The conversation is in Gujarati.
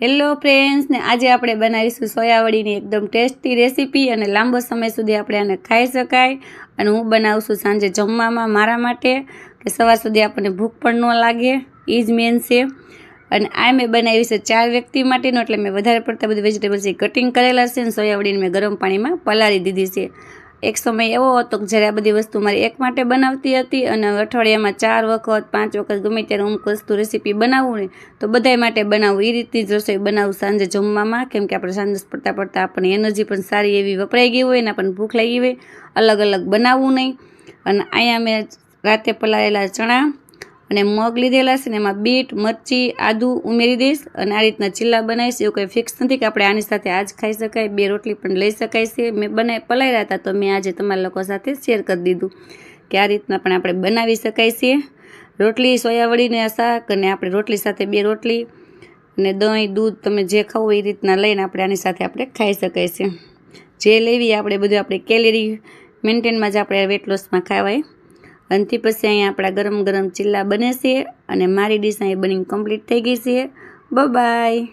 હેલો ફ્રેન્ડ્સ ને આજે આપણે બનાવીશું સોયાવડીની એકદમ ટેસ્ટી રેસીપી અને લાંબો સમય સુધી આપણે આને ખાઈ શકાય. અને હું બનાવું છું સાંજે જમવામાં મારા માટે, કે સવાર સુધી આપણને ભૂખ પણ ન લાગે. એ જ મેન છે. અને આ મેં બનાવી છે ચાર વ્યક્તિ માટેનું, એટલે મેં વધારે પડતા બધી વેજીટેબલ્સ કટિંગ કરેલા છે અને સોયાવડીને મેં ગરમ પાણીમાં પલાળી દીધી છે. એક સમય એવો હતો કે જ્યારે આ બધી વસ્તુ મારી એક માટે બનાવતી હતી અને અઠવાડિયામાં ચાર વખત, પાંચ વખત ગમે ત્યારે અમુક વસ્તુ રેસીપી બનાવવું ને, તો બધાય માટે બનાવવું એ રીતની જ રસોઈ બનાવું. સાંજે જમવામાં, કેમ કે આપણે સાંજે પડતા પડતા આપણને એનર્જી પણ સારી એવી વપરાઈ ગઈ હોય ને, આપણને ભૂખ લાગી હોય, અલગ અલગ બનાવવું નહીં. અને અહીંયા મેં રાતે પલાળેલા ચણા અને મગ લીધેલા છે ને એમાં બીટ, મરચી, આદુ ઉમેરી દઈશ અને આ રીતના ચીલા બનાવીશ. એવું કંઈ ફિક્સ નથી કે આપણે આની સાથે આજ ખાઈ શકાય, બે રોટલી પણ લઈ શકાય છે. મેં બનાવી પલાળ્યા હતા તો મેં આજે તમારા લોકો સાથે શેર કરી દીધું કે આ રીતના પણ આપણે બનાવી શકાય છે. રોટલી સોયાવળીને શાક અને આપણે રોટલી સાથે બે રોટલી અને દહીં, દૂધ તમે જે ખાવું એ રીતના લઈને આપણે આની સાથે આપણે ખાઈ શકાય છે. જે લેવી આપણે બધું આપણે કેલેરી મેન્ટેનમાં જ આપણે વેટ લોસમાં ખાવાય. અંતિ પછી અહીંયા આપણા ગરમ ગરમ ચીલા બને છે અને મારી ડિશ અહીં બની કમ્પ્લીટ થઈ ગઈ છે. બાય